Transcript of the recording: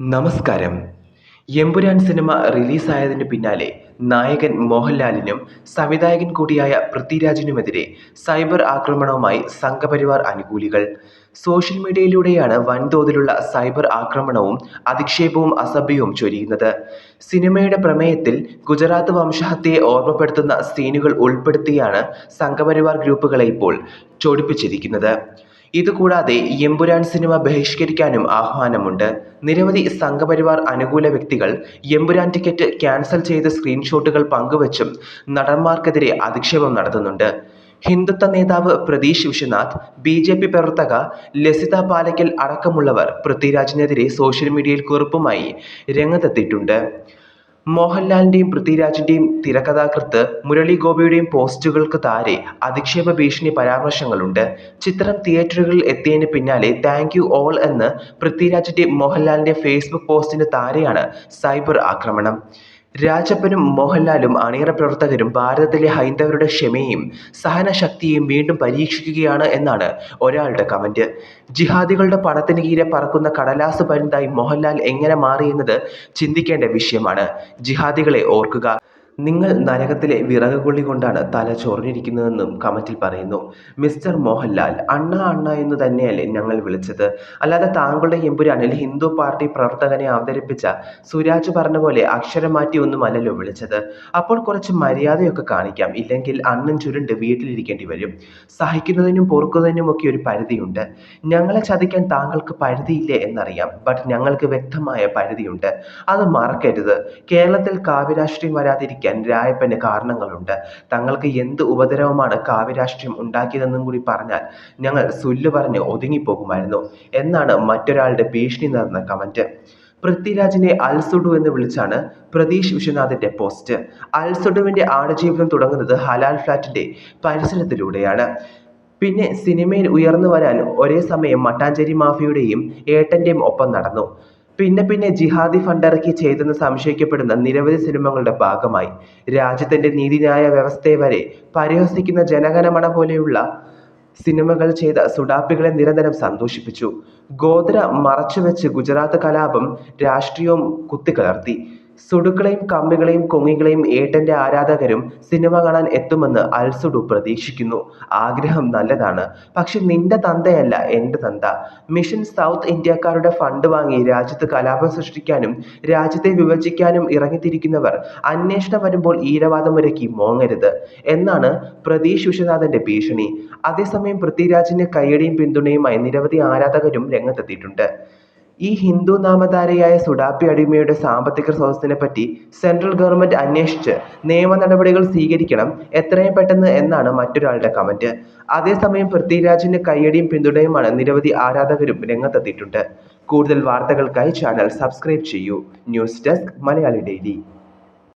നമസ്കാരം. എമ്പുരാൻ സിനിമ റിലീസായതിന് പിന്നാലെ നായകൻ മോഹൻലാലിനും സംവിധായകൻ കൂടിയായ പൃഥ്വിരാജിനുമെതിരെ സൈബർ ആക്രമണവുമായി സംഘപരിവാർ അനുകൂലികൾ. സോഷ്യൽ മീഡിയയിലൂടെയാണ് വൻതോതിലുള്ള സൈബർ ആക്രമണവും അധിക്ഷേപവും അസഭ്യവും ചൊരിയുന്നത്. സിനിമയുടെ പ്രമേയത്തിൽ ഗുജറാത്ത് വംശഹത്യയെ ഓർമ്മപ്പെടുത്തുന്ന സീനുകൾ ഉൾപ്പെടുത്തിയാണ് സംഘപരിവാർ ഗ്രൂപ്പുകളെ ഇപ്പോൾ ചൊടിപ്പിച്ചിരിക്കുന്നത്. ഇതുകൂടാതെ എമ്പുരാൻ സിനിമ ബഹിഷ്കരിക്കാനും ആഹ്വാനമുണ്ട്. നിരവധി സംഘപരിവാർ അനുകൂല വ്യക്തികൾ എമ്പുരാൻ ടിക്കറ്റ് ക്യാൻസൽ ചെയ്ത സ്ക്രീൻഷോട്ടുകൾ പങ്കുവച്ചും നടന്മാർക്കെതിരെ അധിക്ഷേപം നടത്തുന്നുണ്ട്. ഹിന്ദുത്വ നേതാവ് Prateesh Viswanath B J P പ്രവർത്തക ലസിത പാലയ്ക്കൽ അടക്കമുള്ളവർ പൃഥ്വിരാജിനെതിരെ സോഷ്യൽ മീഡിയയിൽ കുറിപ്പുമായി രംഗത്തെത്തിയിട്ടുണ്ട്. മോഹൻലാലിന്റെയും പൃഥ്വിരാജിന്റെയും തിരക്കഥാകൃത്ത് മുരളി ഗോപിയുടെയും പോസ്റ്റുകൾക്ക് താരെ അധിക്ഷേപ ഭീഷണി പരാമർശങ്ങളുണ്ട്. ചിത്രം തിയേറ്ററുകളിൽ എത്തിയതിന് പിന്നാലെ താങ്ക് യു ഓൾ എന്ന് പൃഥ്വിരാജിന്റെ മോഹൻലാലിന്റെ ഫേസ്ബുക്ക് പോസ്റ്റിന് താരെയാണ് സൈബർ ആക്രമണം. രാജപ്പനും മോഹൻലാലും അണിയറ പ്രവർത്തകരും ഭാരതത്തിലെ ഹൈന്ദവരുടെ ക്ഷമയും സഹനശക്തിയും വീണ്ടും പരീക്ഷിക്കുകയാണ് എന്നാണ് ഒരാളുടെ കമന്റ്. ജിഹാദികളുടെ പണത്തിന് കീഴെ പറക്കുന്ന കടലാസ് പരുന്തായി മോഹൻലാൽ എങ്ങനെ മാറിയെന്നത് ചിന്തിക്കേണ്ട വിഷയമാണ്. ജിഹാദികളെ ഓർക്കുക. നിങ്ങൾ നരകത്തിലെ വിറകുകൊള്ളി കൊണ്ടാണ് തല ചൊറിഞ്ഞിരിക്കുന്നതെന്നും കമന്റിൽ പറയുന്നു. മിസ്റ്റർ മോഹൻലാൽ അണ്ണ അണ്ണ എന്ന് തന്നെയല്ലേ ഞങ്ങൾ വിളിച്ചത്. അല്ലാതെ താങ്കളുടെ എമ്പുരാനിൽ ഹിന്ദു പാർട്ടി പ്രവർത്തകനെ അവതരിപ്പിച്ച സുരാജ് പറഞ്ഞ പോലെ അക്ഷരം മാറ്റി ഒന്നുമല്ലല്ലോ വിളിച്ചത്. അപ്പോൾ കുറച്ച് മര്യാദയൊക്കെ കാണിക്കാം. ഇല്ലെങ്കിൽ അണ്ണൻ ചുരുണ്ട് വീട്ടിലിരിക്കേണ്ടി വരും. സഹിക്കുന്നതിനും പൊറുക്കുന്നതിനും ഒക്കെ ഒരു പരിധിയുണ്ട്. ഞങ്ങളെ ചതിക്കാൻ താങ്കൾക്ക് പരിധിയില്ലേ എന്നറിയാം. ബട്ട് ഞങ്ങൾക്ക് വ്യക്തമായ പരിധിയുണ്ട്. അത് മറക്കരുത്. കേരളത്തിൽ കാവ്യരാഷ്ട്രീയം വരാതിരിക്കാൻ രായപ്പന് കാരണങ്ങളുണ്ട്. തങ്ങൾക്ക് എന്ത് ഉപദ്രവമാണ് കാവ്യരാഷ്ട്രീയം ഉണ്ടാക്കിയതെന്നും കൂടി പറഞ്ഞാൽ ഞങ്ങൾ സുല്ല് പറഞ്ഞ് ഒതുങ്ങിപ്പോകുമായിരുന്നു. എന്നാണ് മറ്റൊരാളുടെ ഭീഷണി നിറഞ്ഞ കമന്റ് പൃഥ്വിരാജിനെ അൽസുഡു എന്ന് വിളിച്ചാണ് പ്രതീഷ് വിശ്വനാഥിന്റെ പോസ്റ്റ് അൽസുഡുവിന്റെ ആടുജീവിതം തുടങ്ങുന്നത് ഹലാൽ ഫ്ലാറ്റിന്റെ പരിസരത്തിലൂടെയാണ്. പിന്നെ സിനിമയിൽ ഉയർന്നു വരാൻ ഒരേ സമയം മട്ടാഞ്ചേരി മാഫിയുടെയും ഏട്ടന്റെയും ഒപ്പം നടന്നു. പിന്നെ പിന്നെ ജിഹാദി ഫണ്ട് ഇറക്കി ചെയ്തെന്ന് സംശയിക്കപ്പെടുന്ന നിരവധി സിനിമകളുടെ ഭാഗമായി. രാജ്യത്തിന്റെ നീതിന്യായ വ്യവസ്ഥയെ വരെ പരിഹസിക്കുന്ന ജനഗണമന പോലെയുള്ള സിനിമകൾ ചെയ്ത സുഡാപ്പികളെ നിരന്തരം സന്തോഷിപ്പിച്ചു. ഗോദ്ര മറച്ചുവെച്ച് ഗുജറാത്ത് കലാപം രാഷ്ട്രീയവും കുത്തിക്കലർത്തി. സുഡുക്കളെയും കമ്പികളെയും കൊങ്ങികളെയും ഏട്ടന്റെ ആരാധകരും സിനിമ കാണാൻ എത്തുമെന്ന് അൽസുഡു പ്രതീക്ഷിക്കുന്നു. ആഗ്രഹം നല്ലതാണ്. പക്ഷെ നിന്റെ തന്തയല്ല എന്റെ തന്ത. മിഷൻ സൗത്ത് ഇന്ത്യക്കാരുടെ ഫണ്ട് വാങ്ങി രാജ്യത്ത് കലാപം സൃഷ്ടിക്കാനും രാജ്യത്തെ വിഭജിക്കാനും ഇറങ്ങിത്തിരിക്കുന്നവർ അന്വേഷണം വരുമ്പോൾ ഈരവാദം ഒരുക്കി മോങ്ങരുത് എന്നാണ് പ്രതീഷ് വിശ്വനാഥന്റെ ഭീഷണി. അതേസമയം പൃഥ്വിരാജിന്റെ കൈയടിയും പിന്തുണയുമായി നിരവധി ആരാധകരും രംഗത്തെത്തിയിട്ടുണ്ട്. ഈ ഹിന്ദു നാമധാരയായ സുഡാപ്പി അടിമയുടെ സാമ്പത്തിക സ്രോതസ്സിനെ പറ്റി സെൻട്രൽ ഗവൺമെന്റ് അന്വേഷിച്ച് നിയമ നടപടികൾ സ്വീകരിക്കണം എത്രയും പെട്ടെന്ന് എന്നാണ് മറ്റൊരാളുടെ കമന്റ്. അതേസമയം പൃഥ്വിരാജിന്റെ കയ്യടിയും പിന്തുണയുമാണ് നിരവധി ആരാധകരും രംഗത്തെത്തിയിട്ടുണ്ട്. കൂടുതൽ വാർത്തകൾക്കായി ചാനൽ സബ്സ്ക്രൈബ് ചെയ്യൂ. News desk Malayali Daily.